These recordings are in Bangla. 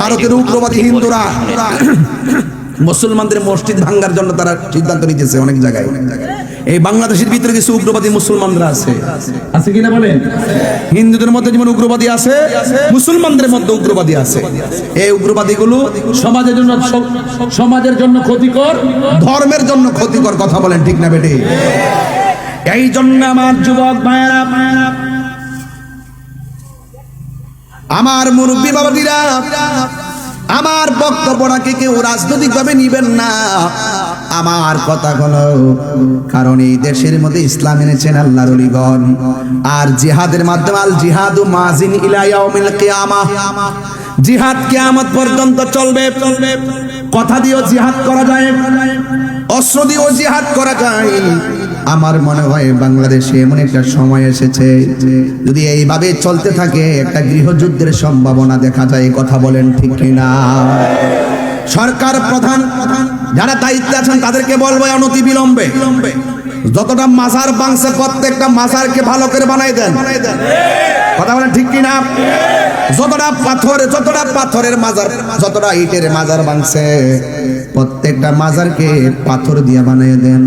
ভারতের উগ্রবাদী হিন্দুরা মুসলমানদের মসজিদ ভাঙ্গার জন্য তারা সিদ্ধান্ত নিতেছে অনেক জায়গায়। এই বাংলাদেশের ভিতরে কিছু উগ্রবাদী মুসলমানরা আছে। আছে কিনা বলেন? হিন্দুদের মধ্যে যেমন উগ্রবাদী আছে মুসলমানদের মধ্যে উগ্রবাদী আছে। এই উগ্রবাদীগুলো সমাজের জন্য সমাজের জন্য ক্ষতিকর? ধর্মের জন্য ক্ষতিকর কথা বলেন ঠিক না বেটে? এই জন্য আমার যুবক ভাইয়েরা আমার মুরব্বী বাবাদিরা, আমার বক্তব্যটাকে কেউ রাজনৈতিক ভাবে নিবেন না। আমার কথা কারণ এই দেশের মধ্যে ইসলাম এনেছেন আল্লাহর অলিগণ। আর জিহাদের মাধ্যমে আল জিহাদু মাজিন ইলা ইয়াউমিল কিয়ামাহ জিহাদ কিয়ামত পর্যন্ত চলবে চলবে। কথা দিয়েও জিহাদ করা যায়, অস্ত্র দিয়েও জিহাদ করা যায়। আমার মনে হয় বাংলাদেশে এমন একটা সময় এসেছে, যদি এইভাবে চলতে থাকে, একটা গৃহযুদ্ধের সম্ভাবনা দেখা যায় কথা বলেন ঠিক কিনা? সরকার প্রধান, যারা দায়িত্বে আছেন, তাদেরকে বলব অনতি বিলম্বে। যতটা মাজার বাংছে, প্রত্যেকটা মাজারকে ভালো করে বানাই দেন। কথা বলেন ঠিক কিনা? যতটা পাথর, যতটা পাথরের মাজার, যতটা ইটের মাজার ভাঙছে, প্রত্যেকটা মাজারকে পাথর দিয়ে বানিয়ে দেন।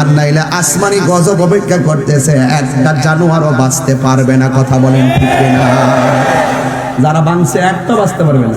আর নাইলে আসমানি গজব অপেক্ষা করতেছে, একটা জানোয়ারও বাঁচতে পারবে না, কথা বলেন ঠিক না যারা বাংছে একটা বাঁচতে পারবে না।